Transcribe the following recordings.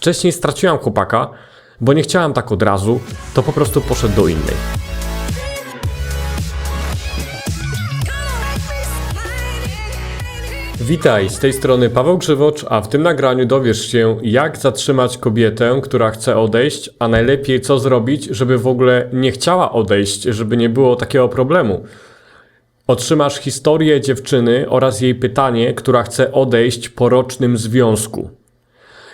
Wcześniej straciłam chłopaka, bo nie chciałam tak od razu, to po prostu poszedł do innej. Witaj, z tej strony Paweł Grzywocz, a w tym nagraniu dowiesz się, jak zatrzymać kobietę, która chce odejść, a najlepiej co zrobić, żeby w ogóle nie chciała odejść, żeby nie było takiego problemu. Otrzymasz historię dziewczyny oraz jej pytanie, która chce odejść po rocznym związku.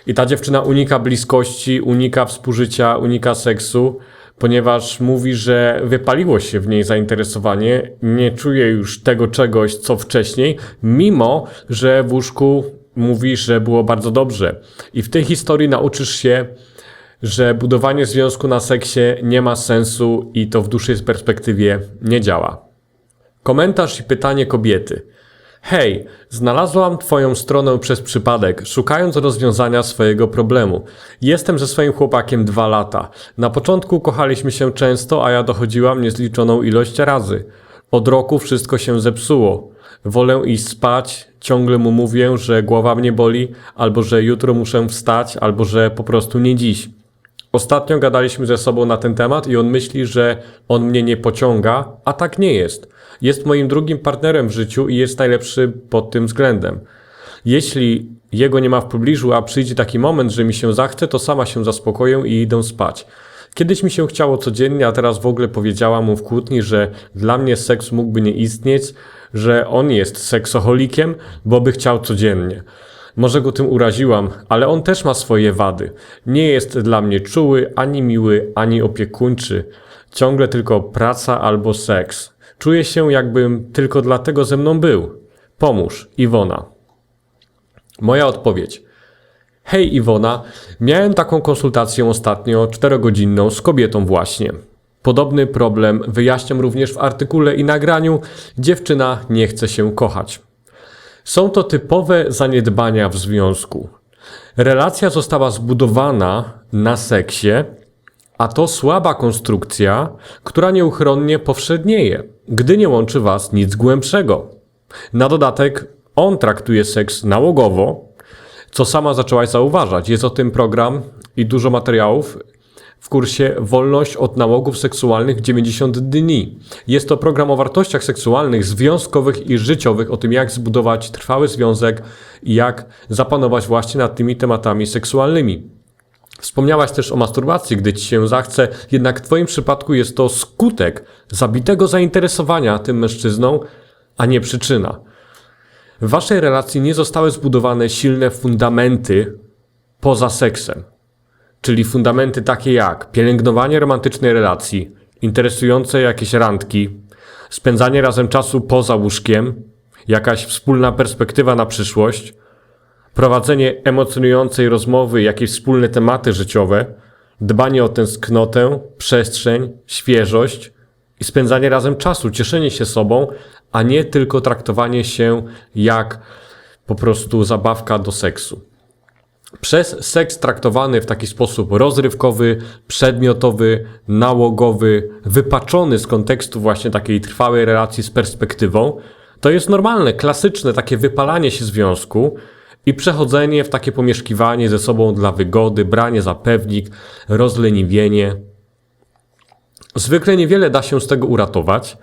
I ta dziewczyna unika bliskości, unika współżycia, unika seksu, ponieważ mówi, że wypaliło się w niej zainteresowanie, nie czuje już tego czegoś, co wcześniej, mimo że w łóżku mówi, że było bardzo dobrze. I w tej historii nauczysz się, że budowanie związku na seksie nie ma sensu i to w dłuższej perspektywie nie działa. Komentarz i pytanie kobiety. Hej, znalazłam Twoją stronę przez przypadek, szukając rozwiązania swojego problemu. Jestem ze swoim chłopakiem dwa lata. Na początku kochaliśmy się często, a ja dochodziłam niezliczoną ilość razy. Od roku wszystko się zepsuło. Wolę iść spać, ciągle mu mówię, że głowa mnie boli, albo że jutro muszę wstać, albo że po prostu nie dziś. Ostatnio gadaliśmy ze sobą na ten temat i on myśli, że on mnie nie pociąga, a tak nie jest. Jest moim drugim partnerem w życiu i jest najlepszy pod tym względem. Jeśli jego nie ma w pobliżu, a przyjdzie taki moment, że mi się zachce, to sama się zaspokoję i idę spać. Kiedyś mi się chciało codziennie, a teraz w ogóle powiedziałam mu w kłótni, że dla mnie seks mógłby nie istnieć, że on jest seksoholikiem, bo by chciał codziennie. Może go tym uraziłam, ale on też ma swoje wady. Nie jest dla mnie czuły, ani miły, ani opiekuńczy. Ciągle tylko praca albo seks. Czuję się, jakbym tylko dlatego ze mną był. Pomóż, Iwona. Moja odpowiedź. Hej Iwona, miałem taką konsultację ostatnio, czterogodzinną, z kobietą właśnie. Podobny problem wyjaśniam również w artykule i nagraniu Dziewczyna nie chce się kochać. Są to typowe zaniedbania w związku. Relacja została zbudowana na seksie, a to słaba konstrukcja, która nieuchronnie powszednieje, gdy nie łączy was nic głębszego. Na dodatek on traktuje seks nałogowo, co sama zaczęłaś zauważać. Jest o tym program i dużo materiałów w kursie Wolność od nałogów seksualnych w 90 dni. Jest to program o wartościach seksualnych, związkowych i życiowych, o tym jak zbudować trwały związek i jak zapanować właśnie nad tymi tematami seksualnymi. Wspomniałaś też o masturbacji, gdy ci się zachce, jednak w Twoim przypadku jest to skutek zabitego zainteresowania tym mężczyzną, a nie przyczyna. W Waszej relacji nie zostały zbudowane silne fundamenty poza seksem, czyli fundamenty takie jak pielęgnowanie romantycznej relacji, interesujące jakieś randki, spędzanie razem czasu poza łóżkiem, jakaś wspólna perspektywa na przyszłość, prowadzenie emocjonującej rozmowy, jakieś wspólne tematy życiowe, dbanie o tęsknotę, przestrzeń, świeżość i spędzanie razem czasu, cieszenie się sobą, a nie tylko traktowanie się jak po prostu zabawka do seksu. Przez seks traktowany w taki sposób rozrywkowy, przedmiotowy, nałogowy, wypaczony z kontekstu właśnie takiej trwałej relacji z perspektywą, to jest normalne, klasyczne takie wypalanie się związku i przechodzenie w takie pomieszkiwanie ze sobą dla wygody, branie za pewnik, rozleniwienie. Zwykle niewiele da się z tego uratować,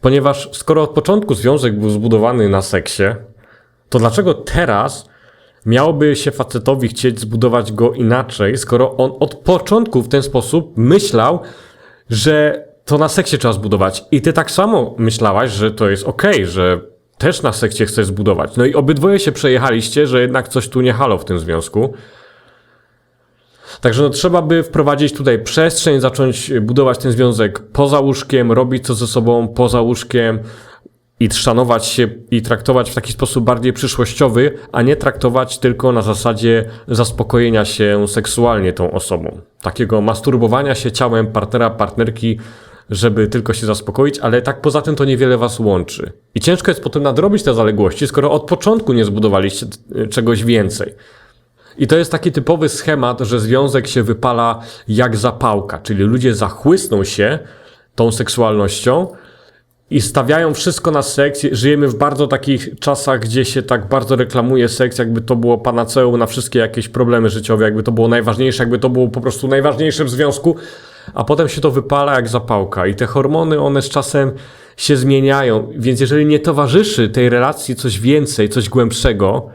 ponieważ skoro od początku związek był zbudowany na seksie, to dlaczego teraz miałoby się facetowi chcieć zbudować go inaczej, skoro on od początku w ten sposób myślał, że to na seksie trzeba zbudować. I ty tak samo myślałaś, że to jest ok, że też na seksie chcesz zbudować. No i obydwoje się przejechaliście, że jednak coś tu nie halo w tym związku. Także no, trzeba by wprowadzić tutaj przestrzeń, zacząć budować ten związek poza łóżkiem, robić co ze sobą poza łóżkiem i szanować się i traktować w taki sposób bardziej przyszłościowy, a nie traktować tylko na zasadzie zaspokojenia się seksualnie tą osobą. Takiego masturbowania się ciałem partnera, partnerki, żeby tylko się zaspokoić, ale tak poza tym to niewiele was łączy. I ciężko jest potem nadrobić te zaległości, skoro od początku nie zbudowaliście czegoś więcej. I to jest taki typowy schemat, że związek się wypala jak zapałka, czyli ludzie zachłysną się tą seksualnością i stawiają wszystko na seks. Żyjemy w bardzo takich czasach, gdzie się tak bardzo reklamuje seks, jakby to było panaceum na wszystkie jakieś problemy życiowe, jakby to było najważniejsze, jakby to było po prostu najważniejsze w związku, a potem się to wypala jak zapałka i te hormony, one z czasem się zmieniają, więc jeżeli nie towarzyszy tej relacji coś więcej, coś głębszego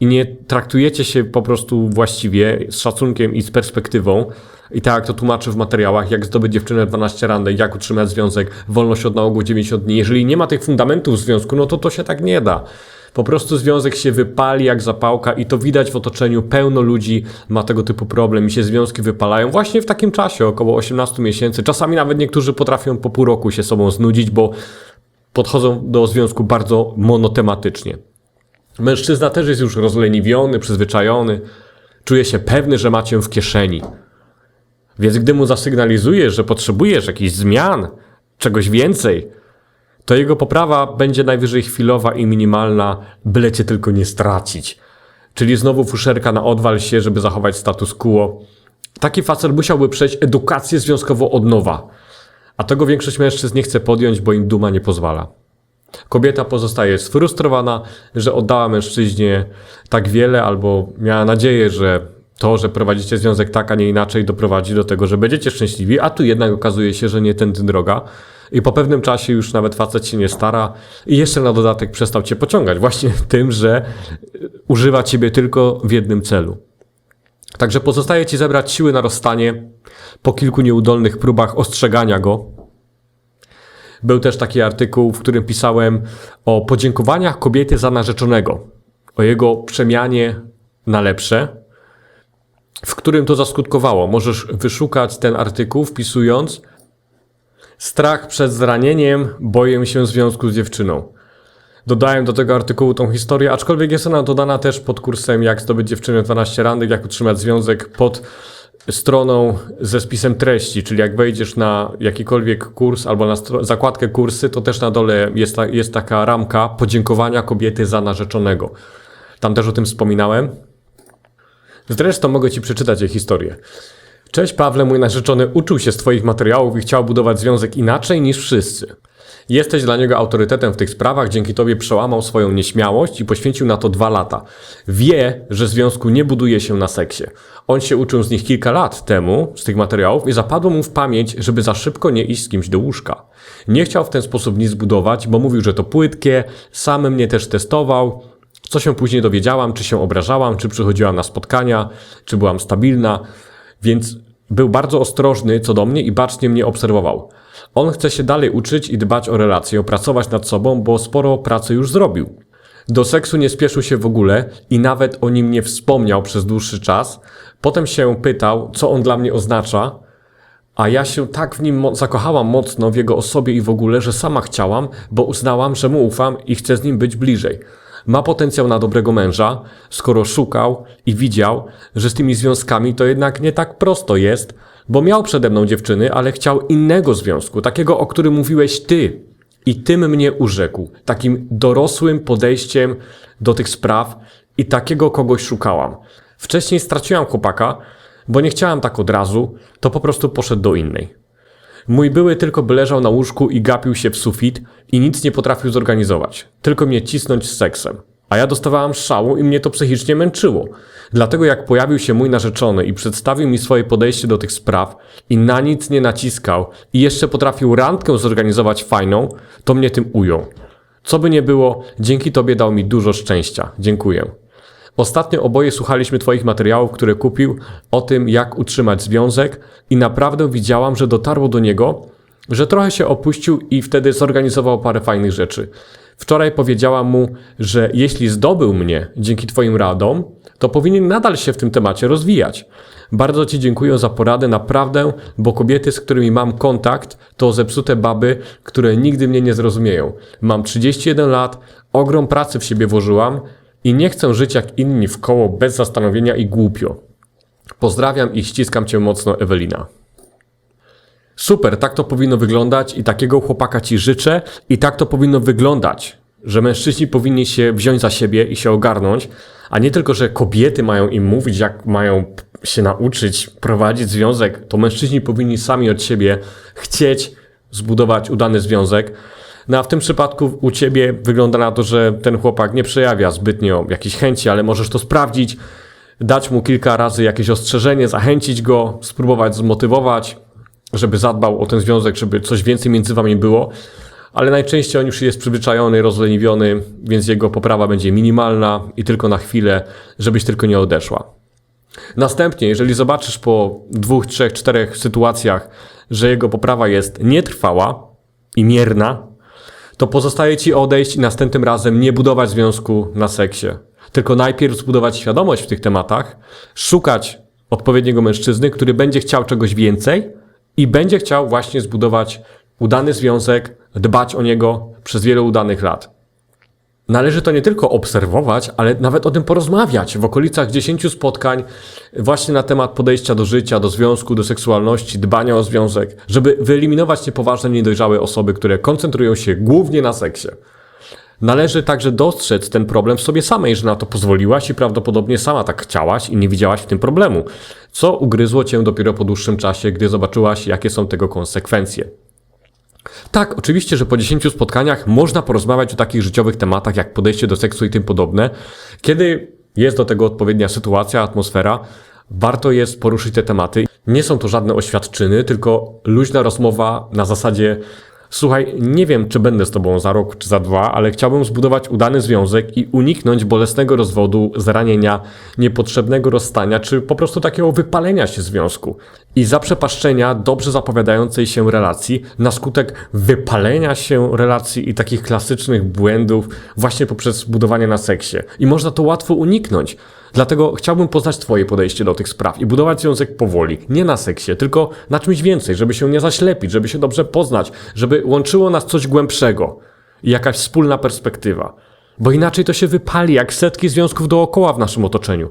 i nie traktujecie się po prostu właściwie z szacunkiem i z perspektywą, i tak jak to tłumaczy w materiałach, jak zdobyć dziewczynę 12 randek, jak utrzymać związek, wolność od nałogu 90 dni. Jeżeli nie ma tych fundamentów w związku, no to to się tak nie da. Po prostu związek się wypali jak zapałka i to widać w otoczeniu. Pełno ludzi ma tego typu problem i się związki wypalają właśnie w takim czasie, około 18 miesięcy. Czasami nawet niektórzy potrafią po pół roku się sobą znudzić, bo podchodzą do związku bardzo monotematycznie. Mężczyzna też jest już rozleniwiony, przyzwyczajony, czuje się pewny, że macie ją w kieszeni. Więc gdy mu zasygnalizujesz, że potrzebujesz jakichś zmian, czegoś więcej, to jego poprawa będzie najwyżej chwilowa i minimalna, byle cię tylko nie stracić. Czyli znowu fuszerka na odwal się, żeby zachować status quo. Taki facet musiałby przejść edukację związkową od nowa. A tego większość mężczyzn nie chce podjąć, bo im duma nie pozwala. Kobieta pozostaje sfrustrowana, że oddała mężczyźnie tak wiele, albo miała nadzieję, że to, że prowadzicie związek tak, a nie inaczej, doprowadzi do tego, że będziecie szczęśliwi, a tu jednak okazuje się, że nie tędy droga. I po pewnym czasie już nawet facet się nie stara i jeszcze na dodatek przestał cię pociągać właśnie tym, że używa ciebie tylko w jednym celu. Także pozostaje ci zebrać siły na rozstanie po kilku nieudolnych próbach ostrzegania go. Był też taki artykuł, w którym pisałem o podziękowaniach kobiety za narzeczonego, o jego przemianie na lepsze, w którym to zaskutkowało. Możesz wyszukać ten artykuł wpisując strach przed zranieniem, boję się związku z dziewczyną. Dodałem do tego artykułu tą historię, aczkolwiek jest ona dodana też pod kursem jak zdobyć dziewczynę 12 randek, jak utrzymać związek pod stroną ze spisem treści, czyli jak wejdziesz na jakikolwiek kurs albo na zakładkę kursy, to też na dole jest, ta, jest taka ramka podziękowania kobiety za narzeczonego. Tam też o tym wspominałem. Zresztą mogę Ci przeczytać jej historię. Cześć Pawle, mój narzeczony uczył się z Twoich materiałów i chciał budować związek inaczej niż wszyscy. Jesteś dla niego autorytetem w tych sprawach, dzięki Tobie przełamał swoją nieśmiałość i poświęcił na to dwa lata. Wie, że związku nie buduje się na seksie. On się uczył z nich kilka lat temu, z tych materiałów, i zapadło mu w pamięć, żeby za szybko nie iść z kimś do łóżka. Nie chciał w ten sposób nic zbudować, bo mówił, że to płytkie, sam mnie też testował, co się później dowiedziałam, czy się obrażałam, czy przychodziłam na spotkania, czy byłam stabilna, więc był bardzo ostrożny co do mnie i bacznie mnie obserwował. On chce się dalej uczyć i dbać o relacje, opracować nad sobą, bo sporo pracy już zrobił. Do seksu nie spieszył się w ogóle i nawet o nim nie wspomniał przez dłuższy czas. Potem się pytał, co on dla mnie oznacza, a ja się tak w nim zakochałam mocno w jego osobie i w ogóle, że sama chciałam, bo uznałam, że mu ufam i chcę z nim być bliżej ma potencjał na dobrego męża, skoro szukał i widział, że z tymi związkami to jednak nie tak prosto jest, bo miał przede mną dziewczyny, ale chciał innego związku, takiego, o którym mówiłeś ty. I tym mnie urzekł, takim dorosłym podejściem do tych spraw i takiego kogoś szukałam. Wcześniej straciłam chłopaka, bo nie chciałam tak od razu, to po prostu poszedł do innej. Mój były tylko by leżał na łóżku i gapił się w sufit i nic nie potrafił zorganizować. Tylko mnie cisnąć z seksem. A ja dostawałam szału i mnie to psychicznie męczyło. Dlatego jak pojawił się mój narzeczony i przedstawił mi swoje podejście do tych spraw i na nic nie naciskał i jeszcze potrafił randkę zorganizować fajną, to mnie tym ujął. Co by nie było, dzięki tobie dał mi dużo szczęścia. Dziękuję. Ostatnio oboje słuchaliśmy Twoich materiałów, które kupił o tym, jak utrzymać związek, i naprawdę widziałam, że dotarło do niego, że trochę się opuścił i wtedy zorganizował parę fajnych rzeczy. Wczoraj powiedziałam mu, że jeśli zdobył mnie dzięki Twoim radom, to powinien nadal się w tym temacie rozwijać. Bardzo Ci dziękuję za poradę, naprawdę, bo kobiety, z którymi mam kontakt, to zepsute baby, które nigdy mnie nie zrozumieją. Mam 31 lat, ogrom pracy w siebie włożyłam, i nie chcę żyć jak inni w koło bez zastanowienia i głupio. Pozdrawiam i ściskam cię mocno, Ewelina. Super, tak to powinno wyglądać i takiego chłopaka ci życzę i tak to powinno wyglądać, że mężczyźni powinni się wziąć za siebie i się ogarnąć, a nie tylko, że kobiety mają im mówić, jak mają się nauczyć prowadzić związek, to mężczyźni powinni sami od siebie chcieć zbudować udany związek, No a w tym przypadku u ciebie wygląda na to, że ten chłopak nie przejawia zbytnio jakiejś chęci, ale możesz to sprawdzić, dać mu kilka razy jakieś ostrzeżenie, zachęcić go, spróbować zmotywować, żeby zadbał o ten związek, żeby coś więcej między wami było. Ale najczęściej on już jest przyzwyczajony, rozleniwiony, więc jego poprawa będzie minimalna i tylko na chwilę, żebyś tylko nie odeszła. Następnie, jeżeli zobaczysz po dwóch, trzech, czterech sytuacjach, że jego poprawa jest nietrwała i mierna, to pozostaje ci odejść i następnym razem nie budować związku na seksie. Tylko najpierw zbudować świadomość w tych tematach, szukać odpowiedniego mężczyzny, który będzie chciał czegoś więcej i będzie chciał właśnie zbudować udany związek, dbać o niego przez wiele udanych lat. Należy to nie tylko obserwować, ale nawet o tym porozmawiać w okolicach 10 spotkań właśnie na temat podejścia do życia, do związku, do seksualności, dbania o związek, żeby wyeliminować niepoważne, niedojrzałe osoby, które koncentrują się głównie na seksie. Należy także dostrzec ten problem w sobie samej, że na to pozwoliłaś i prawdopodobnie sama tak chciałaś i nie widziałaś w tym problemu, co ugryzło cię dopiero po dłuższym czasie, gdy zobaczyłaś, jakie są tego konsekwencje. Tak, oczywiście, że po 10 spotkaniach można porozmawiać o takich życiowych tematach jak podejście do seksu i tym podobne. Kiedy jest do tego odpowiednia sytuacja, atmosfera, warto jest poruszyć te tematy. Nie są to żadne oświadczyny, tylko luźna rozmowa na zasadzie Słuchaj, nie wiem, czy będę z tobą za rok czy za dwa, ale chciałbym zbudować udany związek i uniknąć bolesnego rozwodu, zranienia, niepotrzebnego rozstania, czy po prostu takiego wypalenia się związku i zaprzepaszczenia dobrze zapowiadającej się relacji na skutek wypalenia się relacji i takich klasycznych błędów właśnie poprzez budowanie na seksie. I można to łatwo uniknąć. Dlatego chciałbym poznać Twoje podejście do tych spraw i budować związek powoli, nie na seksie, tylko na czymś więcej, żeby się nie zaślepić, żeby się dobrze poznać, żeby łączyło nas coś głębszego i jakaś wspólna perspektywa. Bo inaczej to się wypali jak setki związków dookoła w naszym otoczeniu,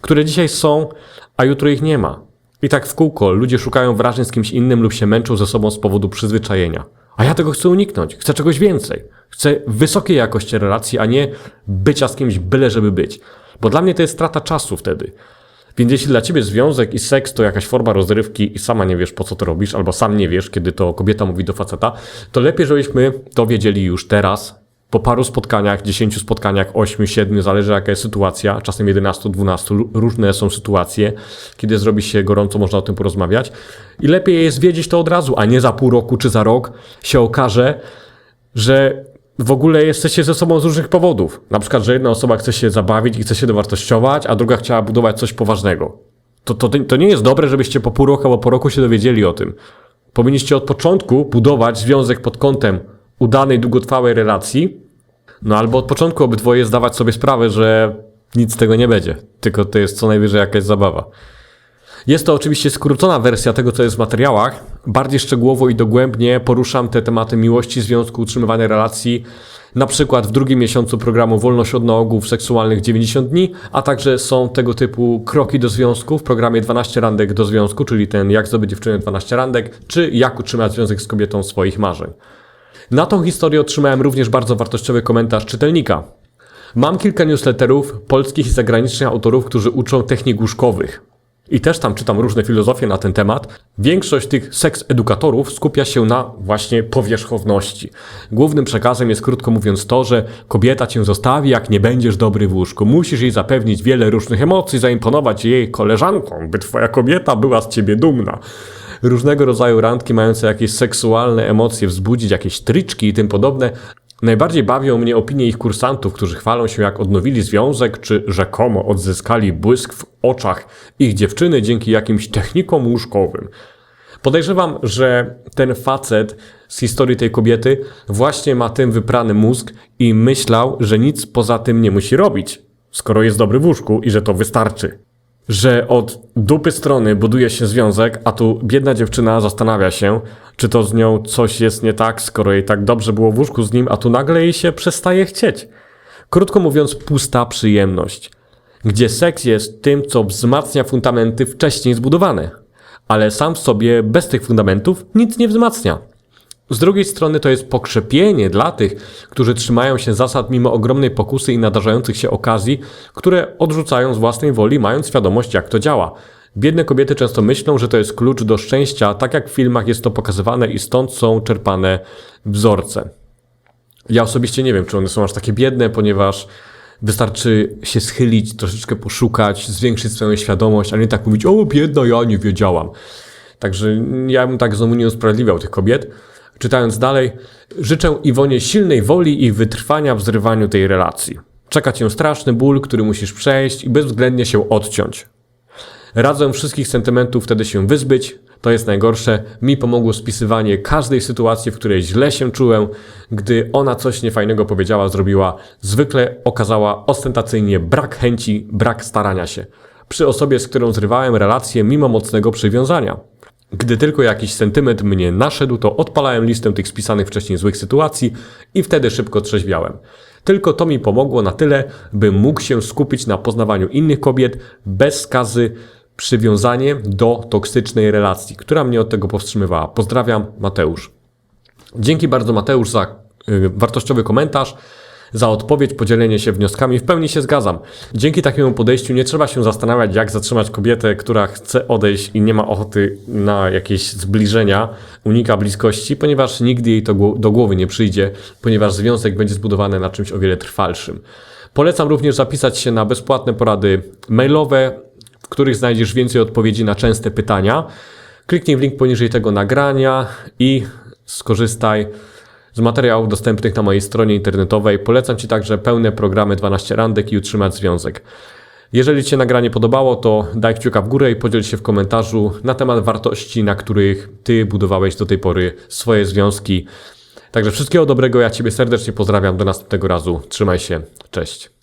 które dzisiaj są, a jutro ich nie ma. I tak w kółko ludzie szukają wrażeń z kimś innym lub się męczą ze sobą z powodu przyzwyczajenia. A ja tego chcę uniknąć, chcę czegoś więcej. Chcę wysokiej jakości relacji, a nie bycia z kimś byle żeby być. Bo dla mnie to jest strata czasu wtedy. Więc jeśli dla ciebie związek i seks to jakaś forma rozrywki i sama nie wiesz po co to robisz, albo sam nie wiesz, kiedy to kobieta mówi do faceta, to lepiej, żebyśmy to wiedzieli już teraz, po paru spotkaniach, 10 spotkaniach, 8, 7, zależy jaka jest sytuacja, czasem 11, 12, różne są sytuacje, kiedy zrobi się gorąco, można o tym porozmawiać. I lepiej jest wiedzieć to od razu, a nie za pół roku czy za rok się okaże, że w ogóle jesteście ze sobą z różnych powodów. Na przykład, że jedna osoba chce się zabawić i chce się dowartościować, a druga chciała budować coś poważnego. To, to, to nie jest dobre, żebyście po pół roku albo po roku się dowiedzieli o tym. Powinniście od początku budować związek pod kątem udanej, długotrwałej relacji, no albo od początku obydwoje zdawać sobie sprawę, że nic z tego nie będzie, tylko to jest co najwyżej jakaś zabawa. Jest to oczywiście skrócona wersja tego, co jest w materiałach. Bardziej szczegółowo i dogłębnie poruszam te tematy miłości, związku, utrzymywania relacji, na przykład w drugim miesiącu programu Wolność od nałogów seksualnych 90 dni, a także są tego typu kroki do związku w programie 12 randek do związku, czyli ten jak zdobyć dziewczynę 12 randek, czy jak utrzymać związek z kobietą swoich marzeń. Na tą historię otrzymałem również bardzo wartościowy komentarz czytelnika. Mam kilka newsletterów polskich i zagranicznych autorów, którzy uczą technik łóżkowych. I też tam czytam różne filozofie na ten temat. Większość tych seks edukatorów skupia się na właśnie powierzchowności. Głównym przekazem jest krótko mówiąc to, że kobieta cię zostawi, jak nie będziesz dobry w łóżku. Musisz jej zapewnić wiele różnych emocji, zaimponować jej koleżankom, by twoja kobieta była z ciebie dumna różnego rodzaju randki mające jakieś seksualne emocje wzbudzić, jakieś tryczki i tym podobne. Najbardziej bawią mnie opinie ich kursantów, którzy chwalą się jak odnowili związek, czy rzekomo odzyskali błysk w oczach ich dziewczyny dzięki jakimś technikom łóżkowym. Podejrzewam, że ten facet z historii tej kobiety właśnie ma tym wyprany mózg i myślał, że nic poza tym nie musi robić, skoro jest dobry w łóżku i że to wystarczy że od dupy strony buduje się związek, a tu biedna dziewczyna zastanawia się, czy to z nią coś jest nie tak, skoro jej tak dobrze było w łóżku z nim, a tu nagle jej się przestaje chcieć. Krótko mówiąc, pusta przyjemność, gdzie seks jest tym, co wzmacnia fundamenty wcześniej zbudowane, ale sam w sobie bez tych fundamentów nic nie wzmacnia. Z drugiej strony to jest pokrzepienie dla tych, którzy trzymają się zasad mimo ogromnej pokusy i nadarzających się okazji, które odrzucają z własnej woli, mając świadomość, jak to działa. Biedne kobiety często myślą, że to jest klucz do szczęścia, tak jak w filmach jest to pokazywane i stąd są czerpane wzorce. Ja osobiście nie wiem, czy one są aż takie biedne, ponieważ wystarczy się schylić, troszeczkę poszukać, zwiększyć swoją świadomość, a nie tak mówić, o biedna, ja nie wiedziałam. Także ja bym tak znowu nie usprawiedliwiał tych kobiet. Czytając dalej, życzę Iwonie silnej woli i wytrwania w zrywaniu tej relacji. Czeka cię straszny ból, który musisz przejść i bezwzględnie się odciąć. Radzę wszystkich sentymentów wtedy się wyzbyć. To jest najgorsze. Mi pomogło spisywanie każdej sytuacji, w której źle się czułem, gdy ona coś niefajnego powiedziała, zrobiła. Zwykle okazała ostentacyjnie brak chęci, brak starania się. Przy osobie, z którą zrywałem relację mimo mocnego przywiązania. Gdy tylko jakiś sentyment mnie naszedł, to odpalałem listę tych spisanych wcześniej złych sytuacji i wtedy szybko trzeźwiałem. Tylko to mi pomogło na tyle, bym mógł się skupić na poznawaniu innych kobiet bez skazy przywiązanie do toksycznej relacji, która mnie od tego powstrzymywała. Pozdrawiam, Mateusz. Dzięki bardzo Mateusz za y, wartościowy komentarz, za odpowiedź, podzielenie się wnioskami. W pełni się zgadzam. Dzięki takiemu podejściu nie trzeba się zastanawiać, jak zatrzymać kobietę, która chce odejść i nie ma ochoty na jakieś zbliżenia, unika bliskości, ponieważ nigdy jej to do głowy nie przyjdzie, ponieważ związek będzie zbudowany na czymś o wiele trwalszym. Polecam również zapisać się na bezpłatne porady mailowe, w których znajdziesz więcej odpowiedzi na częste pytania. Kliknij w link poniżej tego nagrania i skorzystaj z materiałów dostępnych na mojej stronie internetowej. Polecam Ci także pełne programy 12 randek i utrzymać związek. Jeżeli Ci się nagranie podobało, to daj kciuka w górę i podziel się w komentarzu na temat wartości, na których Ty budowałeś do tej pory swoje związki. Także wszystkiego dobrego, ja Ciebie serdecznie pozdrawiam, do następnego razu, trzymaj się, cześć.